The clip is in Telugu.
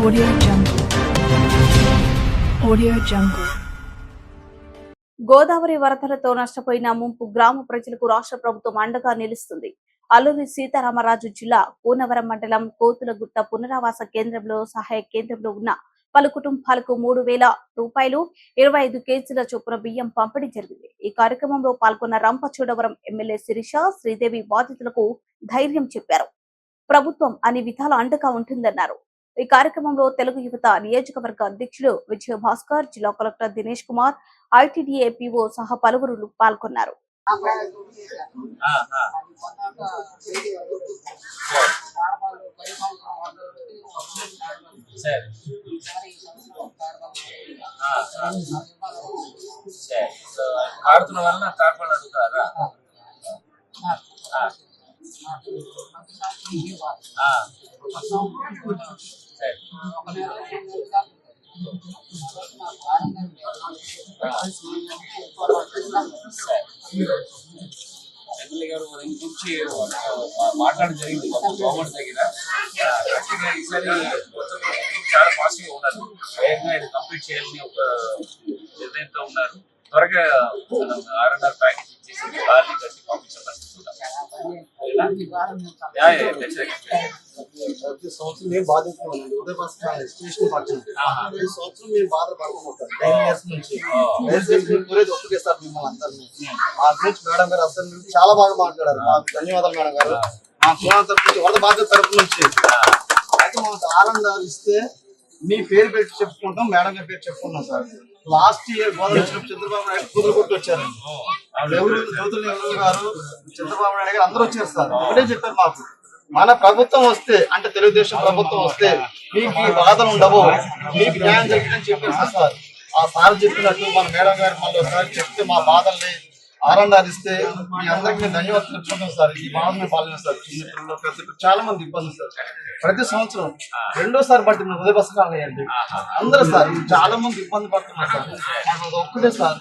Audio Jungle. Audio Jungle. Godavari వరదలతో నష్టపోయిన ముంపు గ్రామ ప్రజలకు రాష్ట్ర ప్రభుత్వం అండగా నిలుస్తుంది అల్లూరి సీతారామరాజు జిల్లా కూనవరం మండలం కోతులగుట్ట పునరావాస కేంద్రంలో సహాయ కేంద్రంలో ఉన్న పలు కుటుంబాలకు మూడు వేల రూపాయలు ఇరవై ఐదు కేజీల చొప్పున బియ్యం పంపిణీ జరిగింది ఈ కార్యక్రమంలో పాల్గొన్న రంపచోడవరం ఎమ్మెల్యే శిరీష శ్రీదేవి బాధితులకు ధైర్యం చెప్పారు ప్రభుత్వం అన్ని విధాల అండగా ఉంటుందన్నారు ఈ కార్యక్రమంలో తెలుగు యువత నియోజకవర్గ అధ్యక్షులు విజయ భాస్కర్ జిల్లా collector Dinesh Kumar ITDA PO సహా పలువురు పాల్గొన్నారు. ఆడుతున్న వలన అడుగుతారా ఎమ్మెల్యే గారు దీని గురించి మాట్లాడడం జరిగింది గవర్నమెంట్ దగ్గర యాక్చువల్గా ఈసారి చాలా పాజిటివ్ ఉన్నారు వేగంగా ఇది కంప్లీట్ చేయాలని ఒక నిర్ణయంతో ఉన్నారు త్వరగా ఆర్ఎన్ఆర్ ప్యాకేజ్ ఇచ్చేసి కార్ని కట్టి పంపించాలని పరిస్థితి ప్రతి సంవత్సరం మేము బాధిస్తున్నామండి ఉదయ బస్ స్టేషన్ పడుతుంది. సంవత్సరం మేము బాధపడుతున్నాం టెన్ ఇయర్స్ నుంచి. కోరేది ఒక్కటే సార్ మిమ్మల్ని అందరినీ. మా గురించి మేడం గారు మీరు చాలా బాగా మాట్లాడారు. మాకు ధన్యవాదాలు మేడం గారు. మా కులం తరపు నుంచి వరద బాధ్యత తరపు నుంచి. అయితే మాకు ఆనందాలు ఇస్తే మీ పేరు పెట్టి చెప్పుకుంటాం మేడం గారి పేరు చెప్పుకుంటాం sir. Last year Godavari Chandrababu Naidu కూతురు కొట్టి వచ్చారండి. ఎవరు జ్యోతులు నెహ్రూ గారు? చంద్రబాబు నాయుడు గారు అందరూ వచ్చారు సార్. ఒకటే చెప్పారు మాకు. మన ప్రభుత్వం వస్తే అంటే తెలుగుదేశం ప్రభుత్వం వస్తే మీకు ఈ బాధలు ఉండవు. మీకు న్యాయం జరిగిందని చెప్పారు సార్. సార్ ఆ సార్ చెప్పినట్టు మన మేడం గారు మళ్ళీ ఒకసారి చెప్తే మా బాధల్ని ఆనందాన్నిస్తే మీ అందరికి ధన్యవాదాలు చెప్పుకుంటాం సార్. ఈ బాధ పాలన సార్. పెద్ద చాలా మంది ఇబ్బంది సార్. ప్రతి సంవత్సరం రెండోసారి పట్టిన ఉదయ బస్సు కాలయ్యండి అందరూ సార్ చాలా మంది ఇబ్బంది పడుతున్నారు సార్. ఒక్కటే సార్.